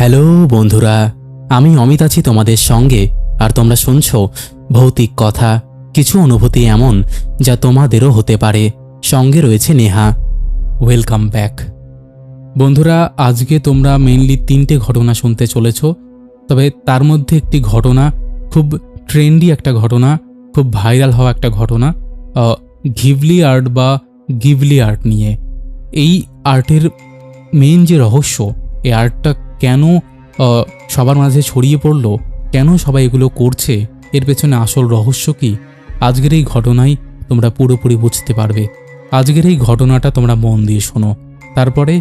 Hello, বন্ধুরা। আমি অমিত আছি তোমাদের সঙ্গে, আর তোমরা শুনছো ভৌতিক কথা, কিছু অনুভূতি এমন যা তোমাদেরও হতে পারে। সঙ্গে রয়েছে নেহা। ওয়েলকাম ব্যাক বন্ধুরা, আজকে তোমরা মেনলি তিনটে ঘটনা শুনতে চলেছ, তবে তার মধ্যে একটি ঘটনা, খুব ট্রেন্ডি একটা ঘটনা, খুব ভাইরাল হওয়া একটা ঘটনা ঘিভলি আর্ট বা গিভলি আর্ট নিয়ে। এই আর্টের মেন যে রহস্য, এই আর্টটা কেন সবার মাঝে ছড়িয়ে পড়ল? কেন সবাই এগুলো করছে? এর পেছনে আসল রহস্য কি? আজকের এই ঘটনাই তোমরা পুরোপুরি বুঝতে পারবে। আজকের এই ঘটনাটা তোমরা মন দিয়ে শোনো। তারপরে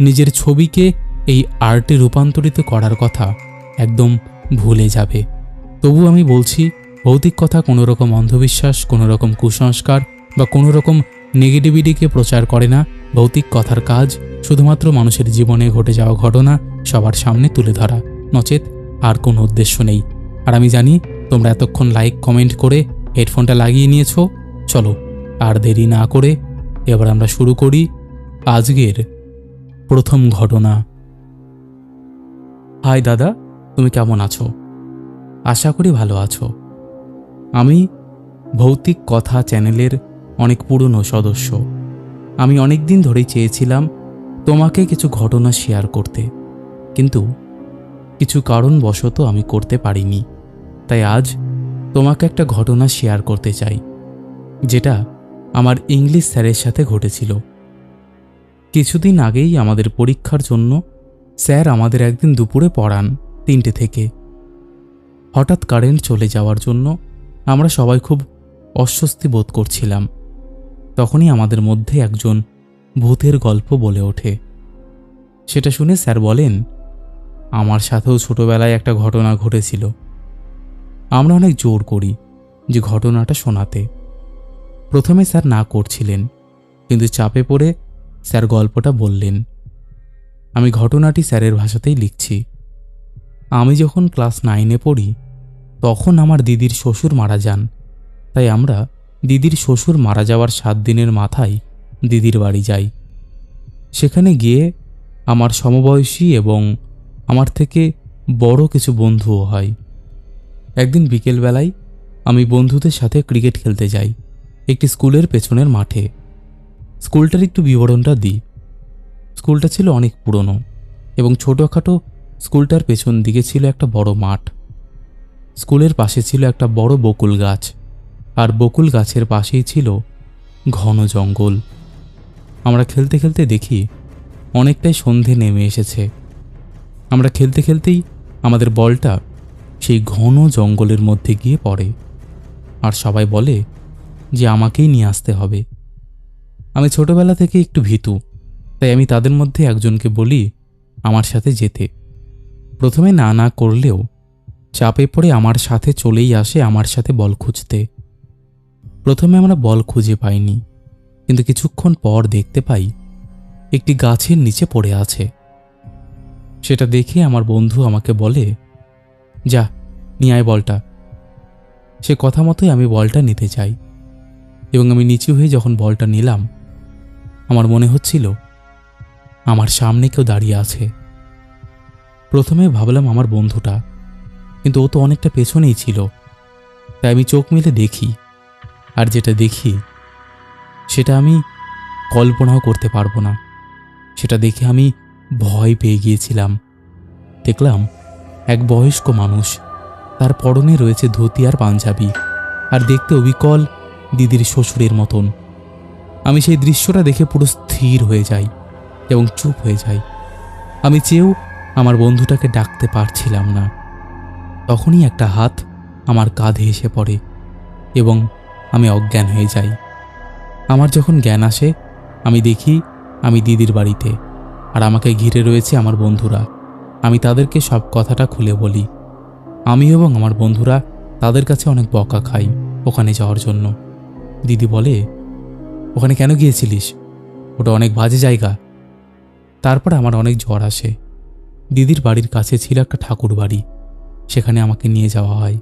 নিজের ছবিকে এই আর্টে রূপান্তরিত করার কথা একদম ভুলে যাবে। তবু আমি বলছি, ভৌতিক কথা কোনো রকম অন্ধবিশ্বাস কোনো রকম কুসংস্কার বা কোনো রকম নেগেটিভিটিকে প্রচার করে না। ভৌতিক কথার কাজ শুধুমাত্র মানুষের জীবনে ঘটে যাওয়া ঘটনা সবার সামনে তুলে ধরা, নচেত আর কোনো উদ্দেশ্য নেই। আর আমি জানি তোমরা এতক্ষণ লাইক, কমেন্ট করে হেডফোনটা লাগিয়ে নিয়েছ। চলো আর দেরি না করে এবার আমরা শুরু করি আজকের প্রথম ঘটনা। হাই দাদা, তুমি কেমন আছো? আশা করি ভালো আছো। আমি ভৌতিক কথা চ্যানেলের অনেক পুরনো সদস্য। আমি অনেক দিন ধরেই চেয়েছিলাম তোমাকে কিছু ঘটনা শেয়ার করতে। কিন্তু কিছু কারণবশত আমি করতে পারিনি। তাই আজ তোমাকে একটা ঘটনা শেয়ার করতে চাই, যেটা আমার ইংলিশ স্যারের সাথে ঘটেছিল। কিছুদিন আগেই আমাদের পরীক্ষার জন্য স্যার আমাদের একদিন দুপুরে পড়ান তিনটে থেকে। হঠাৎ কারেন্ট চলে যাওয়ার জন্য আমরা সবাই খুব অস্বস্তি বোধ করছিলাম। তখনই আমাদের মধ্যে একজন ভূতের গল্প বলে ওঠে। সেটা শুনে স্যার বলেন, আমার সাথেও ছোটবেলায় একটা ঘটনা ঘটেছিল। আমরা অনেক জোর করি যে ঘটনাটা শোনাতে। প্রথমে স্যার না করছিলেন, কিন্তু চাপে পড়ে স্যার গল্পটা বললেন। আমি ঘটনাটি স্যারের ভাষাতেই লিখছি। আমি যখন ক্লাস নাইনে পড়ি, তখন আমার দিদির শ্বশুর মারা যান। তাই আমরা দিদির শ্বশুর মারা যাওয়ার সাত দিনের মাথায় দিদির বাড়ি যাই। সেখানে গিয়ে আমার সমবয়সী এবং আমার থেকে বড় কিছু বন্ধুও হয়। একদিন বিকেলবেলায় আমি বন্ধুদের সাথে ক্রিকেট খেলতে যাই, একটি স্কুলের পেছনের মাঠে। স্কুলটার একটু বিবরণটা দিই। স্কুলটা ছিল অনেক পুরনো এবং ছোটোখাটো স্কুলটার পেছন দিকে ছিল একটা বড় মাঠ। স্কুলের পাশে ছিল একটা বড় বকুল গাছ, আর বকুল গাছের পাশেই ছিল ঘন জঙ্গল। আমরা খেলতে খেলতে দেখি অনেকটাই সন্ধে নেমে এসেছে। আমরা খেলতে খেলতেই আমাদের বলটা সেই ঘন জঙ্গলের মধ্যে গিয়ে পড়ে আর সবাই বলে যে আমাকেই নিয়ে আসতে হবে। আমি ছোটবেলা থেকে একটু ভীতু, তাই আমি তাদের মধ্যে একজনকে বলি আমার সাথে যেতে। প্রথমে না না করলেও চাপে পড়ে আমার সাথে চলেই আসে আমার সাথে বল খুঁজতে। প্রথমে আমরা বল খুঁজে পাইনি। কিন্তু কিছুক্ষণ পর দেখতে পাই একটি গাছের নিচে পড়ে আছে। সেটা দেখে আমার বন্ধু আমাকে বলে, যা, নিয়ে আয় বলটা। সে কথা মতোই আমি বলটা নিতে চাই এবং আমি নিচু হয়ে যখন বলটা নিলাম, আমার মনে হচ্ছিল আমার সামনে কেউ দাঁড়িয়ে আছে। প্রথমে ভাবলাম আমার বন্ধুটা, কিন্তু ও তো অনেকটা পেছনেই ছিল। তাই আমি চোখ মেলে দেখি, আর যেটা দেখি সেটা আমি কল্পনাও করতে পারব না। সেটা দেখে আমি ভয় পেয়ে গিয়েছিলাম। দেখলাম এক বয়স্ক মানুষ, তার পরনে রয়েছে ধুতি আর পাঞ্জাবি, আর দেখতে অবিকল দিদির শ্বশুরের মতন। আমি সেই দৃশ্যটা দেখে পুরো স্থির হয়ে যাই এবং চুপ হয়ে যাই। আমি চেয়েও আমার বন্ধুটাকে ডাকতে পারছিলাম না। তখনই একটা হাত আমার কাঁধে এসে পড়ে এবং আমি অজ্ঞান হয়ে যাই। আমার যখন জ্ঞান আসে, আমি দেখি আমি দিদির বাড়িতে, আর আমাকে ঘিরে রয়েছে আমার বন্ধুরা। আমি তাদেরকে সব কথাটা খুলে বলি। আমি এবং আমার বন্ধুরা তাদের কাছে অনেক বকা খাই ওখানে যাওয়ার জন্য। দিদি বলে, ওখানে কেন গিয়েছিলিস? ওটা অনেক বাজে জায়গা। তারপর আমার অনেক জ্বর আসে। দিদির বাড়ির কাছে ছিল একটা ঠাকুর বাড়ি, সেখানে আমাকে নিয়ে যাওয়া হয়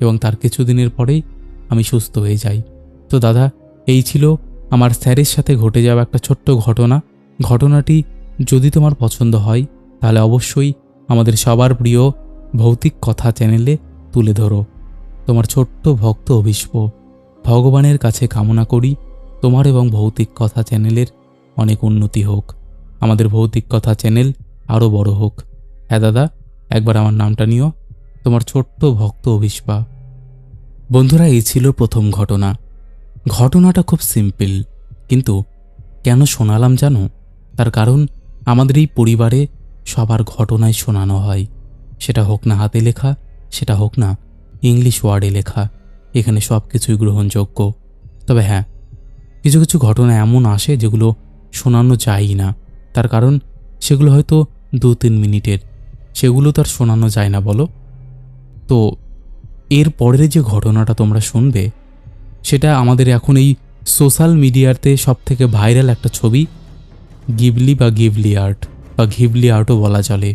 এবং তার কিছুদিনের পরেই আমি সুস্থ হয়ে যাই। তো দাদা এই ছিল আমার স্যারের সাথে ঘটে যাওয়া একটা ছোট্ট ঘটনা। ঘটনাটি যদি তোমার পছন্দ হয়, তাহলে অবশ্যই আমাদের সবার প্রিয় ভৌতিক কথা চ্যানেলে তুলে ধরো। তোমার ছোট্ট ভক্ত অভিষ্প, ভগবানের কাছে কামনা করি তোমার এবং ভৌতিক কথা চ্যানেলের অনেক উন্নতি হোক। আমাদের ভৌতিক কথা চ্যানেল আরও বড় হোক। হ্যাঁ দাদা, একবার আমার নামটা নিও। তোমার ছোট্ট ভক্ত অভিষ্পা। বন্ধুরা, এই ছিল প্রথম ঘটনা। ঘটনাটা খুব সিম্পল, কিন্তু কেন শোনালাম জানো? তার কারণ আমাদের এই পরিবারে সবার ঘটনায় শোনানো হয়। সেটা হোক না হাতে লেখা, সেটা হোক না ইংলিশ ওয়ার্ডে লেখা, এখানে সব কিছুই গ্রহণযোগ্য। তবে হ্যাঁ কিছু কিছু ঘটনা এমন আসে যেগুলো শোনানো যায় না। তার কারণ সেগুলো হয়তো দু তিন মিনিটের, সেগুলো তার শোনানো যায় না বলো। তো এর পরের যে ঘটনাটা তোমরা শুনবে সেটা আমাদের এখন এই সোশ্যাল মিডিয়াতে সব থেকে ভাইরাল একটা ছবি, গিবলি বা গিবলি আর্ট বা ঘিবলি আর্টও বলা চলে।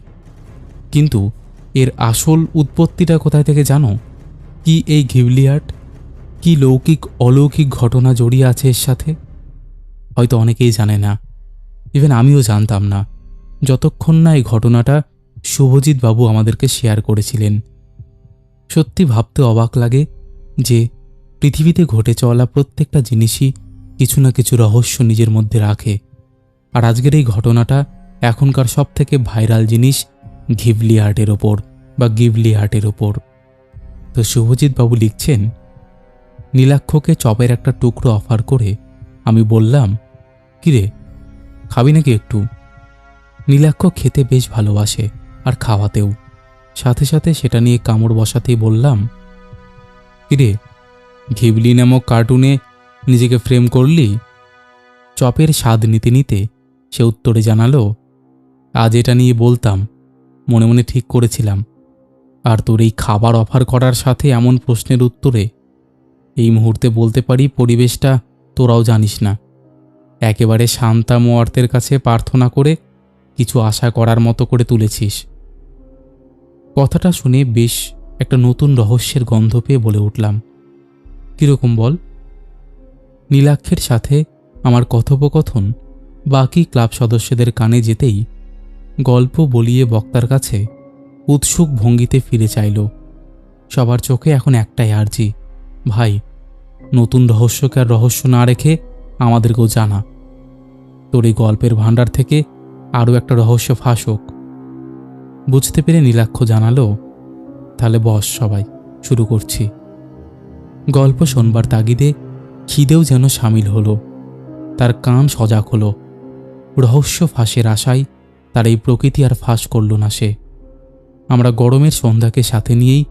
কিন্তু এর আসল উৎপত্তিটা কোথায় থেকে জানো? কি এই ঘিবলি আর্ট? কি লৌকিক অলৌকিক ঘটনা জড়িয়ে আছে এর সাথে? হয়তো অনেকেই জানে না। ইভেন আমিও জানতাম না। যতক্ষণ না এই ঘটনাটা শুভজিৎ বাবু আমাদেরকে শেয়ার করেছিলেন। সত্যি ভাবতে অবাক লাগে যে পৃথিবীতে ঘটে চলা প্রত্যেকটা জিনিসই কিছু না কিছু রহস্য নিজের মধ্যে রাখে। আর আজকের এই ঘটনাটা এখনকার সব থেকে ভাইরাল জিনিস ঘিবলি আর্টের ওপর বা গিবলি আর্টের ওপর। তো শুভজিৎ বাবু লিখছেন, নীলাক্ষকে চপের একটা টুকরো অফার করে আমি বললাম, কিরে, খাবি নাকি একটু? নীলাক্ষ খেতে বেশ ভালোবাসে আর খাওয়াতেও। সাথে সাথে সেটা নিয়ে কামড় বসাতেই বললাম, কিরে ঘিবলি নামক কার্টুনে নিজেকে ফ্রেম করলি? চপের স্বাদ নিতে নিতে সে উত্তরে জানালো, আজ এটা নিয়ে বলতাম, মনে মনে ঠিক করেছিলাম। আর তোর এই খাবার অফার করার সাথে এমন প্রশ্নের উত্তরে এই মুহূর্তে বলতে পারি পরিবেশটা তোরাও জানিস না। একেবারে শান্তা মোয়ার্তের কাছে প্রার্থনা করে কিছু আশা করার মতো করে তুলেছিস। কথাটা শুনে বেশ একটা নতুন রহস্যের গন্ধ পেয়ে বলে উঠলাম। কীরকম বল? নীলাক্ষের সাথে আমার কথোপকথন, বাকি ক্লাব সদস্যদের কানে যেতেই গল্প বলিয়ে বক্তার কাছে উৎসুক ভঙ্গিতে ফিরে চাইল। সবার চোখে এখন একটাই আর্জি, ভাই, নতুন রহস্যকে আর রহস্য না রেখে আমাদেরকেও জানা। তোর এই গল্পের ভাণ্ডার থেকে আরও একটা রহস্য ফাঁস হোক। বুঝতে পেরে নীলাক্ষ জানালো, তাহলে বস সবাই, শুরু করছি। গল্প শোনবার তাগিদে খিদেও যেন সামিল হলো। তার কান সজাগ হলো। রহস্য ফাঁসের আশায় তার এই প্রকৃতি আর ফাঁস করল না সে। আমরা গরমের সন্ধ্যাকে সাথে নিয়েই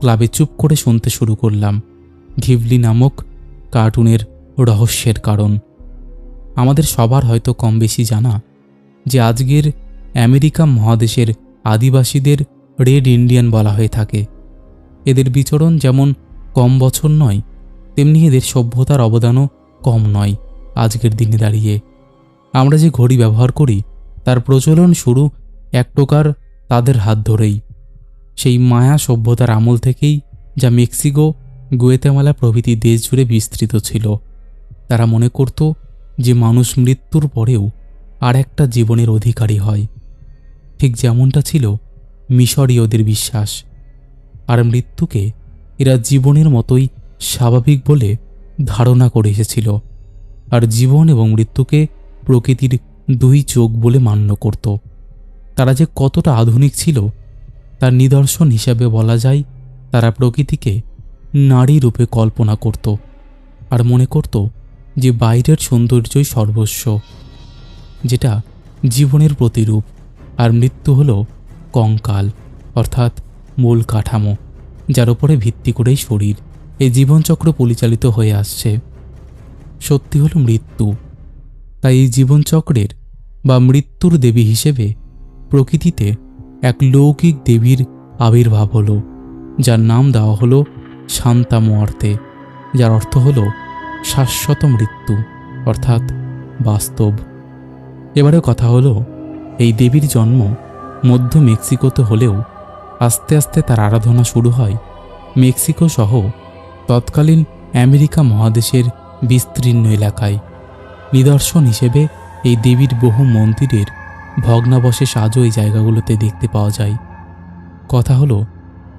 ক্লাবে চুপ করে শুনতে শুরু করলাম ঘিবলি নামক কার্টুনের রহস্যের কারণ। আমাদের সবার হয়তো কম বেশি জানা যে আজকের আমেরিকা মহাদেশের আদিবাসীদের রেড ইন্ডিয়ান বলা হয়ে থাকে। এদের বিচরণ যেমন কম বছর নয়, তেমনি এদের সভ্যতার অবদানও কম নয় আজকের দিনে দাঁড়িয়ে। আমরা যে ঘড়ি ব্যবহার করি, তার প্রচলন শুরু এক প্রকার তাদের হাত ধরেই। সেই মায়া সভ্যতার আমল থেকেই যা মেক্সিকো, গুয়েতেমালা প্রভৃতি দেশ জুড়ে বিস্তৃত ছিল। তারা মনে করত যে মানুষ মৃত্যুর পরেও আর একটা জীবনের অধিকারী হয়। ঠিক যেমনটা ছিল মিশরীয়দের বিশ্বাস। আর মৃত্যুকে এরা জীবনের মতোই স্বাভাবিক বলে ধারণা করে এসেছিল। আর জীবন এবং মৃত্যুকে প্রকৃতির দুই চোখ বলে মান্য করত। তারা যে কতটা আধুনিক ছিল, তার নিদর্শন হিসাবে বলা যায় তারা প্রকৃতিকে নারী রূপে কল্পনা করত আর মনে করত যে বাইরের সৌন্দর্যই সর্বস্ব, যেটা জীবনের প্রতিরূপ। আর মৃত্যু হল কঙ্কাল, অর্থাৎ মূল কাঠামো। যার উপরে ভিত্তি করেই শরীর এই জীবনচক্র পরিচালিত হয়ে আসছে। সত্যি হল মৃত্যু। তাই এই জীবনচক্রের বা মৃত্যুর দেবী হিসেবে প্রকৃতিতে এক লৌকিক দেবীর আবির্ভাব হলো, যার নাম দেওয়া হলো শান্তা মোয়ার্তে যার অর্থ হল শাশ্বত মৃত্যু, অর্থাৎ বাস্তব। এবারে কথা হলো, এই দেবীর জন্ম মধ্য মেক্সিকোতে হলেও আস্তে আস্তে তার আরাধনা শুরু হয়। মেক্সিকো সহ তৎকালীন আমেরিকা মহাদেশের বিস্তীর্ণ এলাকায়। নিদর্শন হিসেবে এই দেবীর বহু মন্দিরের ভগ্নাবশেষ আজও এই জায়গাগুলোতে দেখতে পাওয়া যায়। কথা হলো,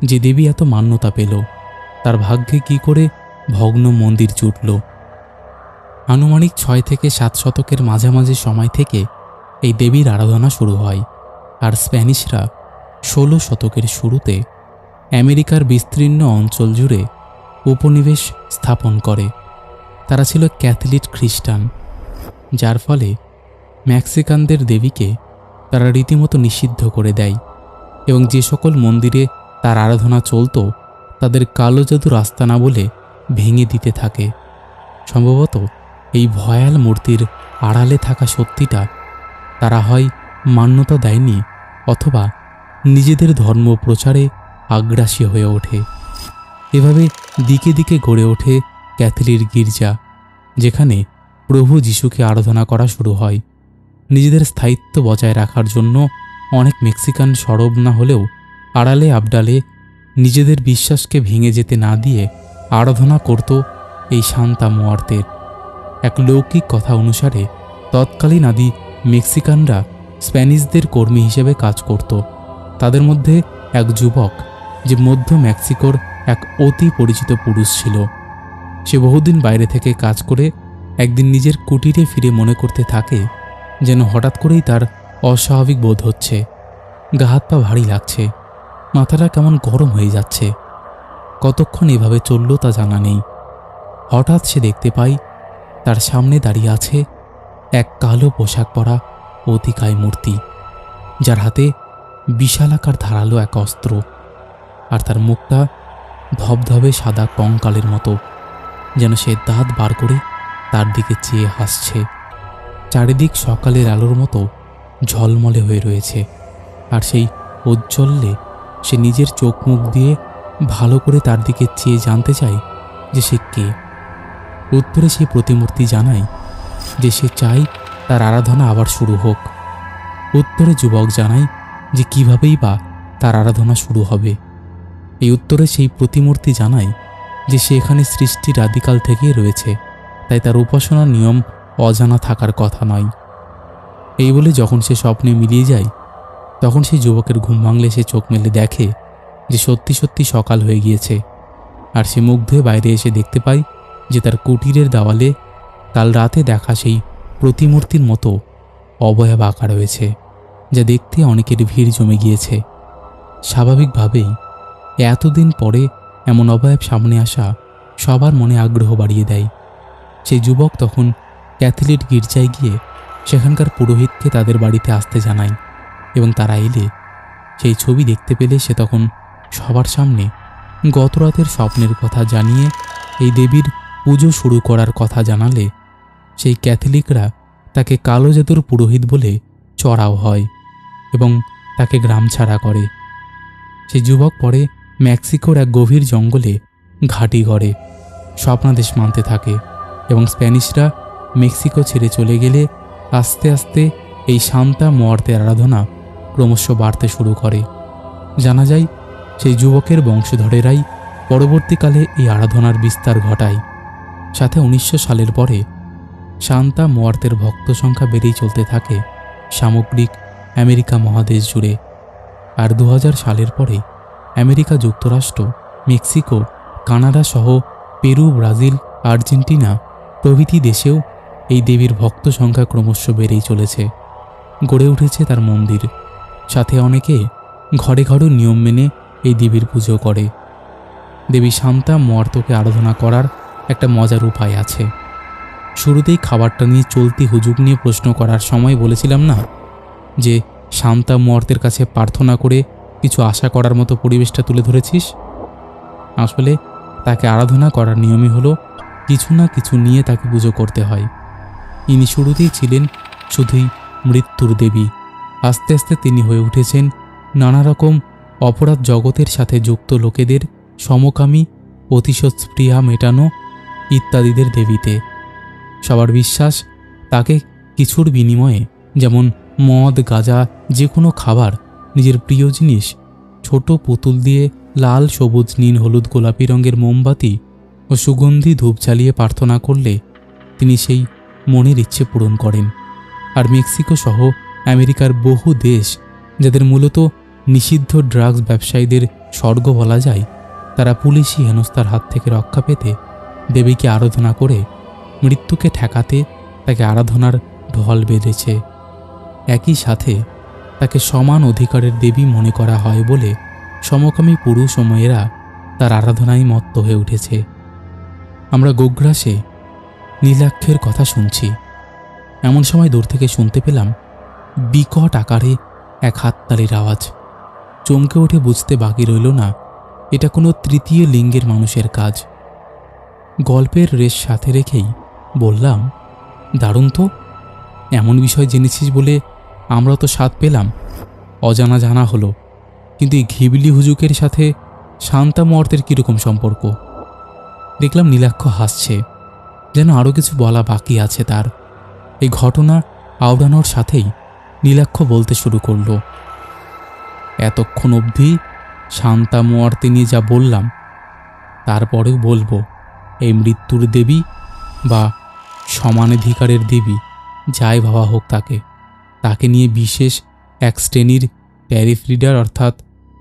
যে দেবী এত মান্যতা পেল, তার ভাগ্যে কি করে ভগ্ন মন্দির জুটল? আনুমানিক ছয় থেকে সাত শতকের মাঝামাঝি সময় থেকে এই দেবীর আরাধনা শুরু হয়। আর স্প্যানিশরা ষোলো শতকের শুরুতে আমেরিকার বিস্তীর্ণ অঞ্চল জুড়ে উপনিবেশ স্থাপন করে। তারা ছিল ক্যাথলিক খ্রিস্টান, যার ফলে ম্যাক্সিকানদের দেবীকে তারা রীতিমতো নিষিদ্ধ করে দেয় এবং যে সকল মন্দিরে তার আরাধনা চলতো, তাদের কালো জাদুর আস্তানা বলে ভেঙে দিতে থাকে। সম্ভবত এই ভয়াল মূর্তির আড়ালে থাকা সত্যিটা তারা হয় মান্যতা দেয়নি অথবা নিজেদের ধর্ম প্রচারে আগ্রাসী হয়ে ওঠে। এভাবে দিকে দিকে গড়ে ওঠে ক্যাথলিক গির্জা, যেখানে প্রভু যিশুকে আরাধনা করা শুরু হয়। নিজেদের স্থায়িত্ব বজায় রাখার জন্য অনেক মেক্সিকান সরব না হলেও আড়ালে আবডালে নিজেদের বিশ্বাসকে ভেঙে যেতে না দিয়ে আরাধনা করত এই শান্তা মোয়ার্তের। এক লৌকিক কথা অনুসারে তৎকালীন আদি মেক্সিকানরা স্প্যানিশদের কর্মী হিসেবে কাজ করত। তাদের মধ্যে এক যুবক যে মধ্য মেক্সিকোর এক অতি পরিচিত পুরুষ ছিল। সে বহুদিন বাইরে থেকে কাজ করে একদিন নিজের কুটিরে ফিরে মনে করতে থাকে যেন হঠাৎ করেই তার অস্বাভাবিক বোধ হচ্ছে। গা হাত পা ভারী লাগছে, মাথাটা কেমন গরম হয়ে যাচ্ছে। কতক্ষণ এভাবে চলল তা জানা নেই। হঠাৎ সে দেখতে পাই তার সামনে দাঁড়িয়ে আছে এক কালো পোশাক পরা অতিকায় মূর্তি, যার হাতে বিশালাকার ধারালো এক অস্ত্র আর তার মুখটা ধবধবে সাদা কঙ্কালের মতো, যেন সে দাঁত বার করে তার দিকে চেয়ে হাসছে। চারিদিক সকালের আলোর মতো ঝলমলে হয়ে রয়েছে আর সেই ঔজ্জ্বল্যে সে নিজের চোখ মুখ দিয়ে ভালো করে তার দিকে চেয়ে জানতে চায় যে সে কে। উত্তরে সেই প্রতিমূর্তি জানায় যে সে চায় তার আরাধনা আবার শুরু হোক। উত্তরে যুবক জানায় যে কিভাবেই বা তার আরাধনা শুরু হবে। এই উত্তরে সেই প্রতিমূর্তি জানায় যে সে এখানে সৃষ্টির আদিকাল থেকেই রয়েছে, তাই তার উপাসনার নিয়ম অজানা থাকার কথা নয়। এই বলে যখন সে স্বপ্নে মিলিয়ে যায়, তখন সেই যুবকের ঘুম ভাঙলে সে চোখ মেলে দেখে যে সত্যি সত্যি সকাল হয়ে গিয়েছে, আর সে মুখ ধুয়ে বাইরে এসে দেখতে পায় যে তার কুটিরের দেওয়ালে কাল রাতে দেখা সেই প্রতিমূর্তির মতো অবয়ব আঁকা রয়েছে। যা দেখতে অনেকের ভিড় জমে গিয়েছে। স্বাভাবিকভাবেই এতদিন পরে এমন অবয়ব সামনে আসা সবার মনে আগ্রহ বাড়িয়ে দেয়। সেই যুবক তখন ক্যাথলিক গির্জায় গিয়ে সেখানকার পুরোহিতকে তাদের বাড়িতে আসতে জানায় এবং তারা এলে সেই ছবি দেখতে পেলে সে তখন সবার সামনে গতরাতের স্বপ্নের কথা জানিয়ে এই দেবীর পুজো শুরু করার কথা জানালে সেই ক্যাথলিকরা তাকে কালো জাদুর পুরোহিত বলে চড়াও হয়। এবং তাকে গ্রাম ছাড়া করে। সেই যুবক পরে মেক্সিকোর এক গভীর জঙ্গলে ঘাঁটি গড়ে, স্বপ্নাদেশ মানতে থাকে এবং স্প্যানিশরা মেক্সিকো ছেড়ে চলে গেলে আস্তে আস্তে এই শান্তা মোয়ার্তের আরাধনা ক্রমশ বাড়তে শুরু করে। জানা যায়, সেই যুবকের বংশধরেরাই পরবর্তীকালে এই আরাধনার বিস্তার ঘটায়। সাথে উনিশশো সালের পরে শান্তা মোয়ার্তের ভক্ত সংখ্যা বেড়েই চলতে থাকে সামগ্রিক আমেরিকা মহাদেশ জুড়ে। আর দু হাজার সালের পরে আমেরিকা যুক্তরাষ্ট্র, মেক্সিকো, কানাডা সহ পেরু, ব্রাজিল, আর্জেন্টিনা প্রভৃতি দেশেও এই দেবীর ভক্ত সংখ্যা ক্রমশ বেড়েই চলেছে। গড়ে উঠেছে তার মন্দির। সাথে অনেকে ঘরে ঘরে নিয়ম মেনে এই দেবীর পুজো করে। দেবী শান্তা মোয়ার্তকে আরাধনা করার একটা মজার উপায় আছে। শুরুতেই খাবারটা নিয়ে চলতি হুজুগ নিয়ে প্রশ্ন করার সময় বলেছিলাম না যে শান্তা মর্তের কাছে প্রার্থনা করে কিছু আশা করার মতো পরিবেশটা তুলে ধরেছিস? আসলে তাকে আরাধনা করার নিয়মই হলো কিছু না কিছু নিয়ে তাকে পুজো করতে হয়। ইনি শুরুতেই ছিলেন শুধুই মৃত্যুর দেবী। আস্তে আস্তে তিনি হয়ে উঠেছেন নানা রকম অপরাধ জগতের সাথে যুক্ত লোকেদের সমকামী অতিশোধ স্পৃহা মেটানো ইত্যাদিদের দেবীতে। সবার বিশ্বাস তাকে কিছুর বিনিময়ে, যেমন মদ, গাঁজা যে কোনো খাবার, নিজের প্রিয় জিনিস, ছোট পুতুল দিয়ে লাল, সবুজ, নীল, হলুদ, গোলাপি রঙের মোমবাতি ও সুগন্ধি ধূপ জ্বালিয়ে প্রার্থনা করলে তিনি সেই মনের ইচ্ছে পূরণ করেন। আর মেক্সিকো সহ আমেরিকার বহু দেশ, যাদের মূলত নিষিদ্ধ ড্রাগস ব্যবসায়ীদের স্বর্গ বলা যায়, তারা পুলিশি হেনস্থার হাত থেকে রক্ষা পেতে দেবীকে আরাধনা করে মৃত্যুকে ঠেকাতে তাকে আরাধনার ঢল বেঁধেছে। একই সাথে তাকে সমান অধিকারের দেবী মনে করা হয় বলে সমকামী পুরুষ ও মেয়েরা তার আরাধনায় মত্ত হয়ে উঠেছে। আমরা গোগ্রাসে নীলাক্ষের কথা শুনছি। এমন সময় দূর থেকে শুনতে পেলাম বিকট আকারে এক হাততালির আওয়াজ। চমকে উঠে বুঝতে বাকি রইল না, এটা কোনো তৃতীয় লিঙ্গের মানুষের কাজ। গল্পের রেশ সাথে রেখেই বললাম, দারুণ তো, এমন বিষয় জেনেছিস বলে আমরা তো স্বাদ পেলাম। অজানা জানা হলো। কিন্তু এই ঘিবলি হুজুকের সাথে শান্তা মর্তের কীরকম সম্পর্ক? দেখলাম নীলাক্ষ হাসছে। যেন আরও কিছু বলা বাকি আছে তার। এই ঘটনা আওড়ানোর সাথেই নীলাক্ষ বলতে শুরু করল। এতক্ষণ অবধি শান্তা মোয়ার্তে নিয়ে যা বললাম, তারপরেও বলব, এই মৃত্যুর দেবী বা সমানাধিকারের দেবী, যাই ভাবা হোক তাকে। তাকে নিয়ে বিশেষ এক শ্রেণির ট্যারিফ রিডার অর্থাৎ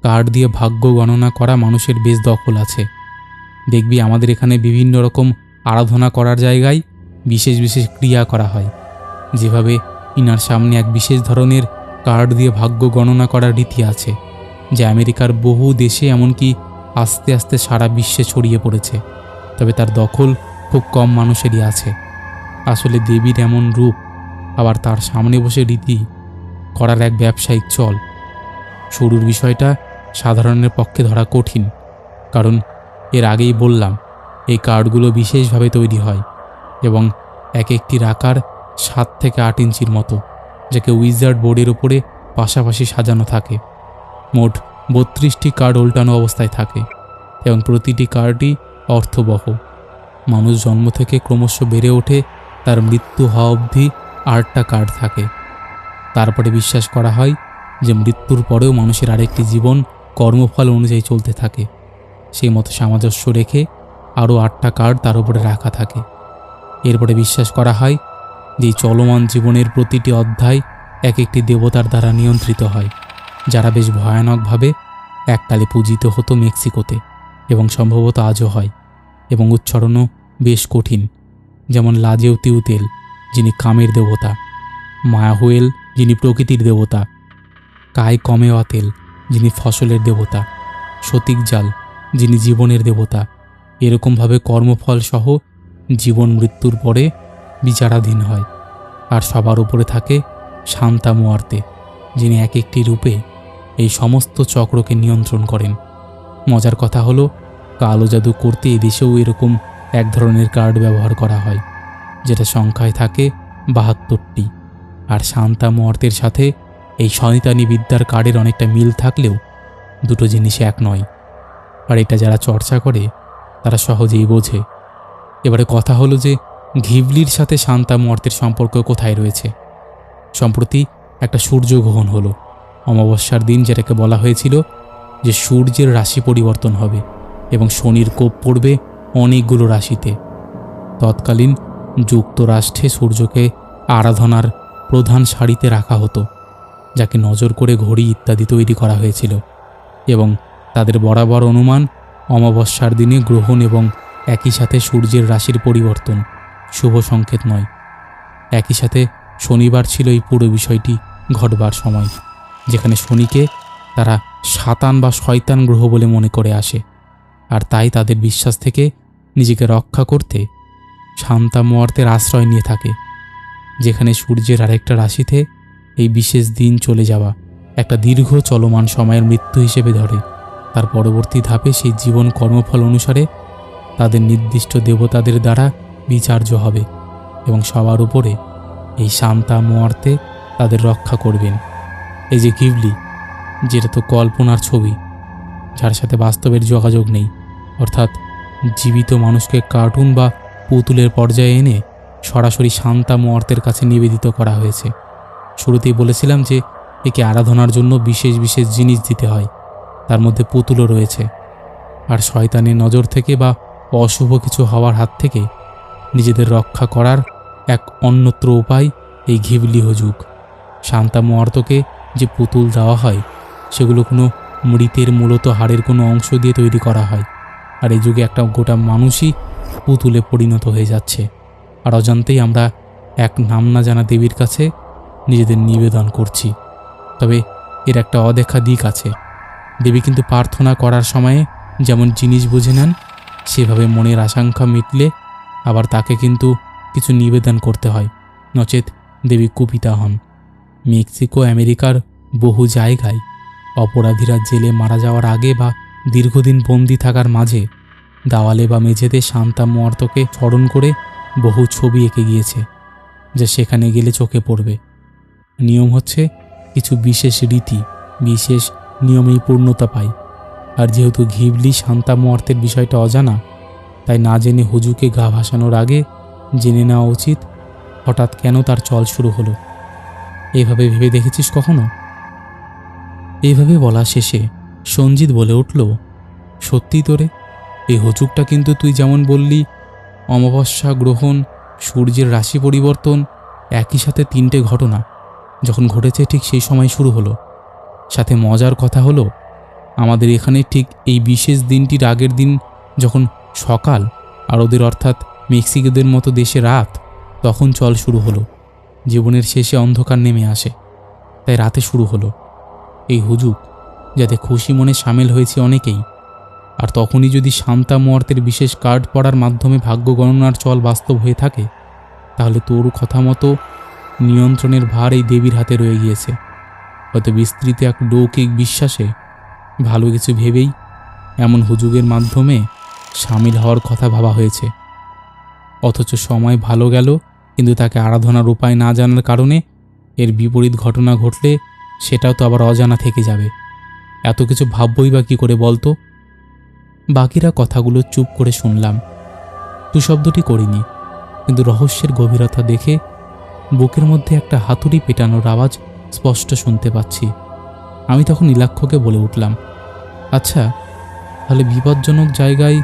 কার্ড দিয়ে ভাগ্য গণনা করা মানুষের বেশ দখল আছে। দেখবি আমাদের এখানে বিভিন্ন রকম আরাধনা করার জায়গায় বিশেষ বিশেষ ক্রিয়া করা হয়। যেভাবে ইনার সামনে এক বিশেষ ধরনের কার্ড দিয়ে ভাগ্য গণনা করার রীতি আছে, যা আমেরিকার বহু দেশে এমনকি আস্তে আস্তে সারা বিশ্বে ছড়িয়ে পড়েছে। তবে তার দখল খুব কম মানুষেরই আছে। আসলে দেবীর এমন রূপ আবার তার সামনে বসে রীতি করার এক ব্যবসায়িক চল। শুরুর বিষয়টা সাধারণের পক্ষে ধরা কঠিন, কারণ এর আগেই বললাম, এই কার্ডগুলো বিশেষভাবে তৈরি হয় এবং এক একটির আকার সাত থেকে আট ইঞ্চির মতো, যাকে উইজার্ড বোর্ডের ওপরে পাশাপাশি সাজানো থাকে। মোট বত্রিশটি কার্ড উল্টানো অবস্থায় থাকে এবং প্রতিটি কার্ডই অর্থবহ। মানুষ জন্ম থেকে ক্রমশ বেড়ে ওঠে, তার মৃত্যু হওয়া অবধি আটটা কার্ড থাকে। তারপরে বিশ্বাস করা হয় যে মৃত্যুর পরেও মানুষের আরেকটি জীবন কর্মফল অনুযায়ী চলতে থাকে। সেই মতো সামঞ্জস্য রেখে আরও আটটা কার্ড তার উপরে রাখা থাকে। এরপরে বিশ্বাস করা হয় যে চলমান জীবনের প্রতিটি অধ্যায় এক একটি দেবতার দ্বারা নিয়ন্ত্রিত হয়, যারা বেশ ভয়ানকভাবে এককালে পূজিত হতো মেক্সিকোতে এবং সম্ভবত আজও হয় এবং উচ্চারণও বেশ কঠিন, যেমন লাজেও তিউতেল যিনি কামের দেবতা মায়াহুয়েল যিনি প্রকৃতির দেবতা কাই কমেওয়াতেল যিনি ফসলের দেবতা, সতীক জাল যিনি জীবনের দেবতা। এরকমভাবে কর্মফল সহ জীবন মৃত্যুর পরে বিচারাধীন হয়, আর সবার উপরে থাকে শান্তা মোয়ার্তে, যিনি এক একটি রূপে এই সমস্ত চক্রকে নিয়ন্ত্রণ করেন। মজার কথা হলো, কালো জাদু করতে এদেশেও এরকম এক ধরনের কার্ড ব্যবহার করা হয়। যেটা সংখ্যায় থাকে বাহাত্তরটি। আর শান্তা মুহূর্তের সাথে এই শয়তানি বিদ্যার কার্ডের অনেকটা মিল থাকলেও দুটো জিনিস এক নয়। আর এটা যারা চর্চা করে, তারা সহজেই বোঝে। এবারে কথা হলো যে ঘিবলির সাথে শান্তা মুহূর্তের সম্পর্ক কোথায় রয়েছে? সম্প্রতি একটা সূর্যগ্রহণ হলো। অমাবস্যার দিন যেটাকে বলা হয়েছিল যে সূর্যের রাশি পরিবর্তন হবে এবং শনির কোপ পড়বে অনেকগুলো রাশিতে। তৎকালীন যুক্তরাষ্ট্রে সূর্যকে আরাধনার প্রধান সারিতে রাখা হতো, যাকে নজর করে ঘড়ি ইত্যাদি তৈরি করা হয়েছিল এবং তাদের বরাবর অনুমান অমাবস্যার দিনে গ্রহণ এবং একই সাথে সূর্যের রাশির পরিবর্তন। শুভ সংকেত নয়। একই সাথে শনিবার ছিল এই পুরো বিষয়টি ঘটবার সময়, যেখানে শনিকে তারা সাতান বা শয়তান গ্রহ বলে মনে করে আসে, আর তাই তাদের বিশ্বাস থেকে নিজেকে রক্ষা করতে শান্তা মোয়ার্তের আশ্রয় নিয়ে থাকে, যেখানে সূর্যের আরেকটা রাশিতে এই বিশেষ দিন চলে যাওয়া একটা দীর্ঘ চলমান সময়ের মৃত্যু হিসেবে ধরে। তার পরবর্তী ধাপে সেই জীবন কর্মফল অনুসারে তাদের নির্দিষ্ট দেবতাদের দ্বারা বিচার্য হবে এবং সবার উপরে এই শান্তা মোয়ার্তে তাদের রক্ষা করবেন। এই যে গিবলি যেটা তো কল্পনার ছবি, যার সাথে বাস্তবের যোগাযোগ নেই, অর্থাৎ জীবিত মানুষকে কার্টুন বা পুতুলের পর্যায়ে এনে সরাসরি শান্তা মোয়ার্তের কাছে নিবেদিত করা হয়েছে। শুরুতেই বলেছিলাম যে একে আরাধনার জন্য বিশেষ বিশেষ জিনিস দিতে হয়। তার মধ্যে পুতুলও রয়েছে। আর শয়তানের নজর থেকে বা অশুভ কিছু হওয়ার হাত থেকে নিজেদের রক্ষা করার এক অন্যত্র উপায় এই ঘিবলি হজুক শান্তা মোয়ার্তকে যে পুতুল দেওয়া হয়, সেগুলো কোনো মৃতের মূলত হাড়ের কোনো অংশ দিয়ে তৈরি করা হয়। আর এই যুগে একটা গোটা মানুষই পুতুলে পরিণত হয়ে যাচ্ছে। আর অজান্তেই আমরা এক নাম না জানা দেবীর কাছে নিজেদের নিবেদন করছি। তবে এর একটা অদেখা দিক আছে। দেবী কিন্তু প্রার্থনা করার সময়ে যেমন জিনিস বুঝে নেন, সেভাবে মনের আশঙ্কা মিটলে আবার তাকে কিন্তু কিছু নিবেদন করতে হয়। নচেত দেবী কুপিতা হন। মেক্সিকো, আমেরিকার বহু জায়গায় অপরাধীরা জেলে মারা যাওয়ার আগে বা দীর্ঘদিন বন্দি থাকার মাঝে দেওয়ালে বা মেঝেতে শান্তা মুয়ার্তকে স্মরণ করে বহু ছবি এঁকে গিয়েছে, যা সেখানে গেলে চোখে পড়বে। নিয়ম হচ্ছে, কিছু বিশেষ রীতি, বিশেষ নিয়মেই পূর্ণতা পায় আর যেহেতু ঘিবলি শান্তা মুয়ার্তের বিষয়টা অজানা, তাই না জেনে হুজুকে গা ভাসানোর আগে জেনে নেওয়া উচিত, হঠাৎ কেন তার চল শুরু হলো। এভাবে ভেবে দেখেছিস কখনো? এইভাবে বলা শেষে সঞ্জিত বলে উঠল সত্যি তোরে এই হুজুকটা কিন্তু তুই যেমন বললি, অমাবস্যা, গ্রহণ, সূর্যের রাশি পরিবর্তন, একই সাথে তিনটে ঘটনা। যখন ঘটেছে ঠিক সেই সময় শুরু হলো। সাথে মজার কথা হলো, আমাদের এখানে ঠিক এই বিশেষ দিনটির আগের দিন যখন সকাল, আর ওদের অর্থাৎ মেক্সিকোদের মতো দেশে রাত, তখন চল শুরু হলো। জীবনের শেষে অন্ধকার নেমে আসে। তাই রাতে শুরু হলো। এই হুজুক, যাতে খুশি মনে সামিল হয়েছে অনেকেই। আর তখনই যদি শান্তা মুয়ার্তের বিশেষ কার্ড পড়ার মাধ্যমে ভাগ্য গণনার চল বাস্তব হয়ে থাকে, তাহলে তোর কথা মতো নিয়ন্ত্রণের ভার এই দেবীর হাতে রয়ে গিয়েছে। হয়তো বিস্তৃত এক লৌকিক বিশ্বাসে ভালো কিছু ভেবেই এমন হুজুগের মাধ্যমে সামিল হওয়ার কথা ভাবা হয়েছে। অথচ সময় ভালো গেল, কিন্তু তাকে আরাধনার উপায় না জানার কারণে এর বিপরীত ঘটনা ঘটলে সেটাও তো আবার অজানা থেকে যাবে। এত কিছু ভাববই বা কী করে বলতো? বাকিরা কথাগুলো চুপ করে শুনলাম। শব্দটি করিনি, কিন্তু রহস্যের গভীরতা দেখে বুকের মধ্যে একটা হাতুড়ি পেটানোর আওয়াজ স্পষ্ট শুনতে পাচ্ছি। আমি তখন নীলাক্ষকে বলে উঠলাম আচ্ছা তাহলে বিপজ্জনক জায়গায়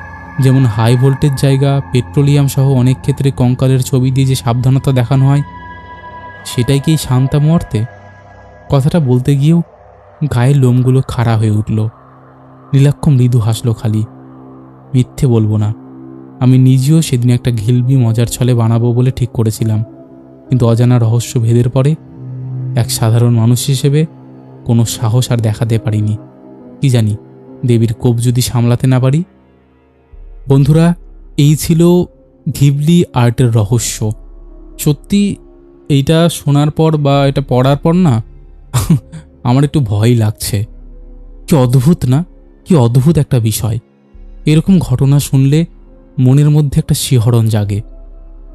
যেমন হাই ভোল্টেজ জায়গা, পেট্রোলিয়াম সহ অনেক ক্ষেত্রে কঙ্কালের ছবি দিয়ে যে সাবধানতা দেখানো হয়, সেটাই কি শান্তা মুহূর্তে? কথাটা বলতে গিয়েও গায়ের লোমগুলো খাড়া হয়ে উঠল। নীলাক্ষ মৃদু হাসলো খালি। মিথ্যে বলব না। আমি নিজেও সেদিন একটা ঘিলবি মজার ছলে বানাবো বলে ঠিক করেছিলাম। কিন্তু অজানা রহস্য ভেদের পরে এক সাধারণ মানুষ হিসেবে কোনো সাহস আর দেখাতে পারিনি। কি জানি, দেবীর কোপ যদি সামলাতে না পারি? বন্ধুরা, এই ছিল ঘিবলি আর্টের রহস্য। সত্যি এইটা শোনার পর বা এটা পড়ার পর না, আমার একটু ভয় লাগছে। কি অদ্ভুত না? কি অদ্ভুত একটা বিষয়। এরকম ঘটনা শুনলে মনের মধ্যে একটা শিহরণ জাগে।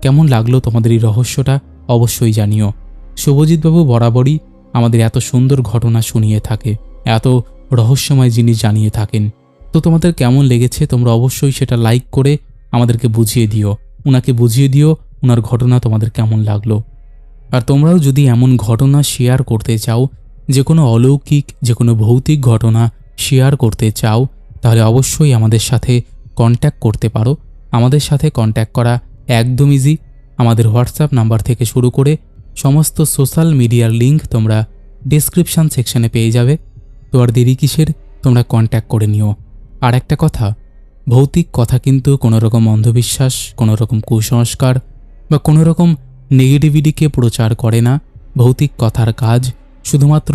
কেমন লাগল তোমাদের এই রহস্যটা অবশ্যই জানিও। শুভজিৎবাবু বরাবরই আমাদের এত সুন্দর ঘটনা শুনিয়ে থাকে, এত রহস্যময় জিনিস জানিয়ে থাকেন। তো তোমাদের কেমন লেগেছে তোমরা অবশ্যই সেটা লাইক করে আমাদেরকে বুঝিয়ে দিও। ওনাকে বুঝিয়ে দিও ওনার ঘটনা তোমাদের কেমন লাগল। আর তোমরাও যদি এমন ঘটনা শেয়ার করতে চাও, যে কোনো অলৌকিক, যে কোনো ভৌতিক ঘটনা শেয়ার করতে চাও, তাহলে অবশ্যই আমাদের সাথে কন্ট্যাক্ট করতে পারো। আমাদের সাথে কন্ট্যাক্ট করা একদম ইজি আমাদের হোয়াটসঅ্যাপ নাম্বার থেকে শুরু করে সমস্ত সোশ্যাল মিডিয়ার লিঙ্ক তোমরা ডিসক্রিপশান সেকশনে পেয়ে যাবে। তো আর দেরি কিসের? তোমরা কন্ট্যাক্ট করে নিও। আর একটা কথা, ভৌতিক কথা কিন্তু কোনো রকম অন্ধবিশ্বাস কোনো রকম কুসংস্কার বা কোনো রকম নেগেটিভিটিকে প্রচার করে না। ভৌতিক কথার কাজ শুধুমাত্র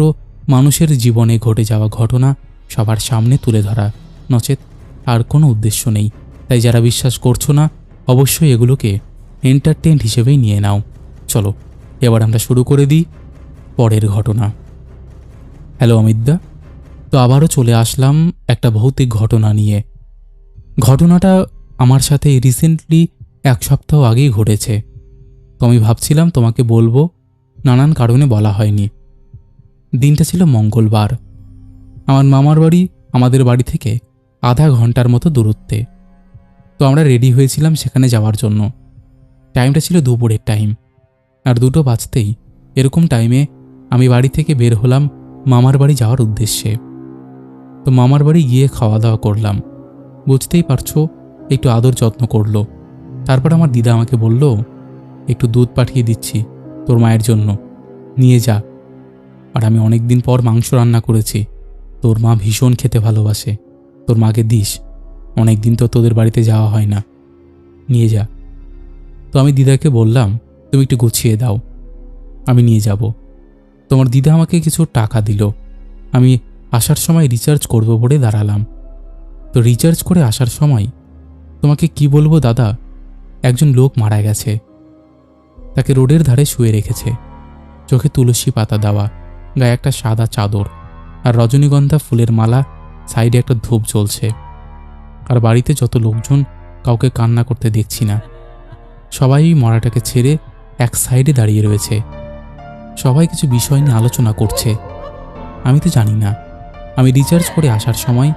মানুষের জীবনে ঘটে যাওয়া ঘটনা। সবার সামনে তুলে ধরা। নচেত আর কোনো উদ্দেশ্য নেই। তাই যারা বিশ্বাস করছ না, অবশ্যই এগুলোকে এন্টারটেন্ট হিসেবেই নিয়ে নাও। চলো, এবার আমরা শুরু করে দিই পরের ঘটনা। হ্যালো, অমিতদা। তো আবারও চলে আসলাম একটা ভৌতিক ঘটনা নিয়ে। ঘটনাটা আমার সাথে রিসেন্টলি এক সপ্তাহ আগেই ঘটেছে। তো আমি ভাবছিলাম তোমাকে বলব, নানান কারণে বলা হয়নি। দিনটা ছিল মঙ্গলবার। আমার মামার বাড়ি আমাদের বাড়ি থেকে আধা ঘণ্টার মতো দূরত্বে। তো আমরা রেডি হয়েছিলাম সেখানে যাওয়ার জন্য। টাইমটা ছিল দুপুরের টাইম। আর দুটো বাজতেই এরকম টাইমে আমি বাড়ি থেকে বের হলাম মামার বাড়ি যাওয়ার উদ্দেশ্যে। তো মামার বাড়ি গিয়ে খাওয়া দাওয়া করলাম। বুঝতেই পারছ, একটু আদর যত্ন করল। তারপর আমার দিদা আমাকে বলল, একটু দুধ পাঠিয়ে দিচ্ছি তোর মায়ের জন্য। নিয়ে যা। আর আমি অনেক দিন পর মাংস রান্না করেছি। তোর মা ভীষণ খেতে ভালোবাসে। তোর মাকে দিস। অনেক দিন তো তোদের বাড়িতে যাওয়া হয় না। নিয়ে যা। তো আমি দিদাকে বললাম, তুমি একটু গুছিয়ে দাও। আমি নিয়ে যাব। তোমার দিদা আমাকে কিছু টাকা দিল। আমি আসার সময় রিচার্জ করব বলে দাঁড়ালাম। তো রিচার্জ করে আসার সময় তোমাকে কি বলব দাদা? একজন লোক মারা গেছে। তাকে রোডের ধারে শুয়ে রেখেছে। চোখে তুলসী পাতা দেওয়া। গায়ে একটা সাদা চাদর। আর রজনীগন্ধা ফুলের মালা সাইডে একটা ধূপ জ্বলছে। আর বাড়িতে যত লোকজন, কাউকে কান্না করতে দেখছি না। সবাই মরাটাকে ছেড়ে এক সাইডে দাঁড়িয়ে রয়েছে। সবাই কিছু বিষয় নিয়ে আলোচনা করছে। আমি তো জানি না। আমি রিচার্জ করে আসার সময়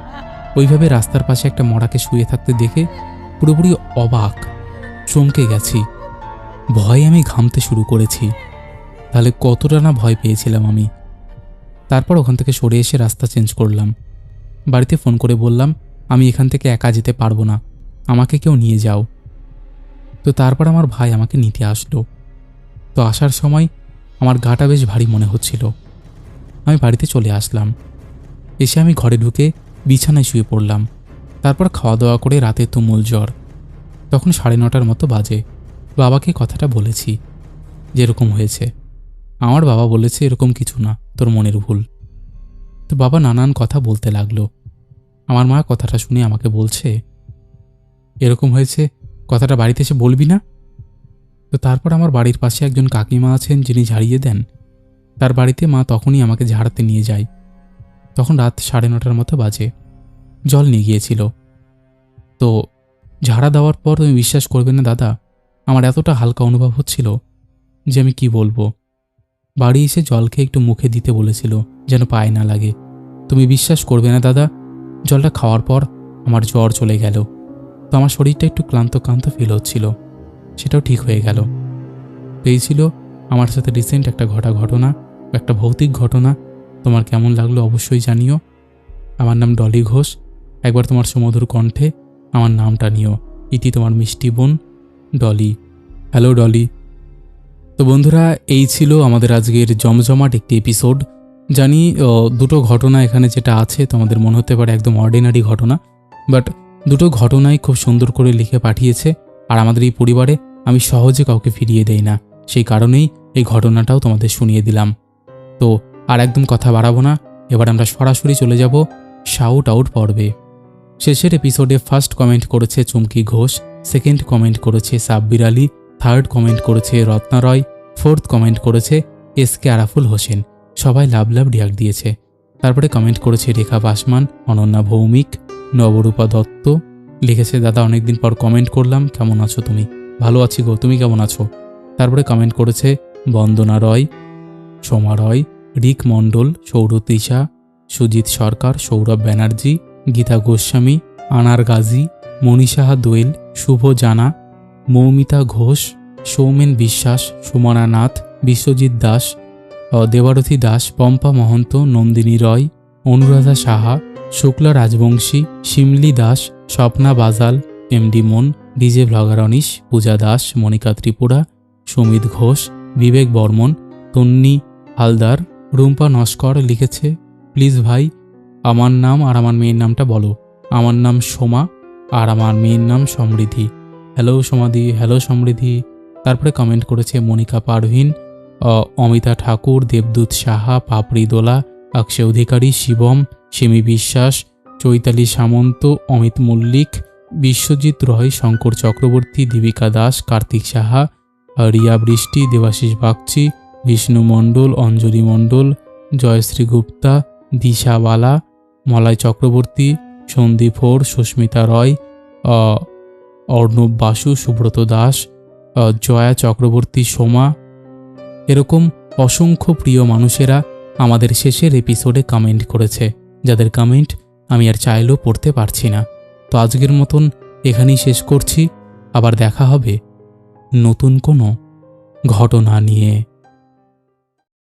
ওইভাবে রাস্তার পাশে একটা মরাকে শুয়ে থাকতে দেখে পুরোপুরি অবাক, চমকে গেছি। ভয়ে আমি ঘামতে শুরু করেছি। তাহলে কতটা না ভয় পেয়েছিলাম আমি? তারপর ওখান থেকে সরে এসে রাস্তা চেঞ্জ করলাম। বাড়িতে ফোন করে বললাম, আমি এখান থেকে একা যেতে পারব না। আমাকে কেউ নিয়ে যাও। তো তারপর আমার ভাই আমাকে নিতে আসলো। তো আসার সময় আমার গাটা বেশ ভারী মনে হচ্ছিল। আমি বাড়িতে চলে আসলাম। এসে আমি ঘরে ঢুকে বিছানায় শুয়ে পড়লাম। তারপর খাওয়া দাওয়া করে রাতে তুমুল জ্বর। তখন সাড়ে নটার মতো বাজে। বাবাকে কথাটা বলেছি, যেরকম হয়েছে। আমার বাবা বলেছে, এরকম কিছু না। তোর মনের ভুল। তো বাবা নানান কথা বলতে লাগল। আমার মা কথাটা শুনে আমাকে বলছে, এরকম হয়েছে, কথাটা বাড়িতে এসে বলবি না? তো তারপর আমার বাড়ির পাশে একজন কাকিমা আছেন যিনি ঝাড়িয়ে দেন। তার বাড়িতে মা তখনই আমাকে ঝাড়াতে নিয়ে যায়। তখন রাত সাড়ে নটার মতো বাজে। জল নিয়ে গিয়েছিল। তো ঝাড়া দেওয়ার পর তুমি বিশ্বাস করবে না দাদা, আমার এতটা হালকা অনুভব হচ্ছিল যে আমি কি বলব। বাড়ি এসে জলকে একটু মুখে দিতে বলেছিল, যেন পায়ে না লাগে। তুমি বিশ্বাস করবে না, দাদা। জলটা খাওয়ার পর আমার জ্বর চলে গেল। তো আমার শরীরটা একটু ক্লান্ত ক্লান্ত ফিল হচ্ছিল। সেটাও ঠিক হয়ে গেল। তো এই ছিল আমার সাথে রিসেন্ট একটা ঘটা ঘটনা, একটা ভৌতিক ঘটনা। তোমার কেমন লাগল অবশ্যই জানিও। আমার নাম ডলি ঘোষ। একবার তোমার সুমধুর কণ্ঠে আমার নামটা নিও। ইতি তোমার মিষ্টি বোন, ডলি। হ্যালো, ডলি। তো বন্ধুরা, এই ছিল আমাদের আজকের জমজমাট একটি এপিসোড জানি দুটো ঘটনা এখানে যেটা আছে তোমাদের মনে হতে পারে একদম অর্ডিনারি ঘটনা। বাট দুটো ঘটনাই খুব সুন্দর করে লিখে পাঠিয়েছে, আর আমাদের এই পরিবারে আমি সহজে কাউকে ফিরিয়ে দেই না। সেই কারণেই এই ঘটনাটাও তোমাদের শুনিয়ে দিলাম। তো আর একদম কথা বাড়াবো না, এবার আমরা সরাসরি চলে যাব শাউট আউট পর্বে। শেষের এপিসোডে ফার্স্ট কমেন্ট করেছে চুমকি ঘোষ সেকেন্ড কমেন্ট করেছে সাব্বির আলী থার্ড কমেন্ট করেছে রত্না রয় ফোর্থ কমেন্ট করেছে এস কে আরাফুল হোসেন। সবাই লাভ লাভ রিয়াক্ট দিয়েছে। তারপরে কমেন্ট করেছে রেখা বাসমান, অনন্যা ভৌমিক, নবরূপা দত্ত। লিখেছে, দাদা, অনেকদিন পর কমেন্ট করলাম। কেমন আছো তুমি? ভালো আছি গো, তুমি কেমন আছো? তারপরে কমেন্ট করেছে বন্দনা রয়, সোমা রয়, রিক মণ্ডল সৌরতৃষা সুজিত সরকার, সৌরভ ব্যানার্জি, গীতা গোস্বামী, আনার গাজী মনীষাহা দোয়েল, শুভ জানা, Moumita Ghosh Soumen Biswas, Sumana Nath, Biswajit Das Debarathi Das, Pampa Mahanta, Nandini Roy, Anuradha Saha, Shukla Rajbanshi, Shimli Das, Swapna Bajal, MD Mon DJ vlogger Puja Das, Monika Tripura, Sumit Ghosh, Bibek Barman, Tanni Haldar, Rumpa Naskar লিখেছে, please ভাই, আমার নাম আর আমার মেয়ের নামটা বলো। আমার নাম সোমা আর আমার মেয়ের নাম সমৃদ্ধি। হ্যালো সমাধি হ্যালো সমৃদ্ধি। তারপরে কমেন্ট করেছে মনিকা পারভিন অমিতা ঠাকুর, দেবদূত সাহা, পাপড়ি দোলা, অক্ষয় অধিকারী, শিবম, সিমি বিশ্বাস, চৈতালি সামন্ত, অমিত মল্লিক, বিশ্বজিৎ রয়, শঙ্কর চক্রবর্তী, দীপিকা দাস, কার্তিক সাহা রিয়া বৃষ্টি, দেবাশিস বাগচি, বিষ্ণু মণ্ডল, অঞ্জলি মণ্ডল, জয়শ্রী গুপ্তা দিশাওয়ালা মলয় চক্রবর্তী, সন্দীপ হোর সুস্মিতা রয় অর্ণব বাসু, সুব্রত দাস জয়া চক্রবর্তী, সোমা, এরকম অসংখ্য প্রিয় মানুষেরা আমাদের শেষের এপিসোডে কমেন্ট করেছে, যাদের কমেন্ট আমি আর চাইলেও পড়তে পারছি না। তো আজকের মতন এখানেই শেষ করছি, আবার দেখা হবে নতুন কোনো ঘটনা নিয়ে।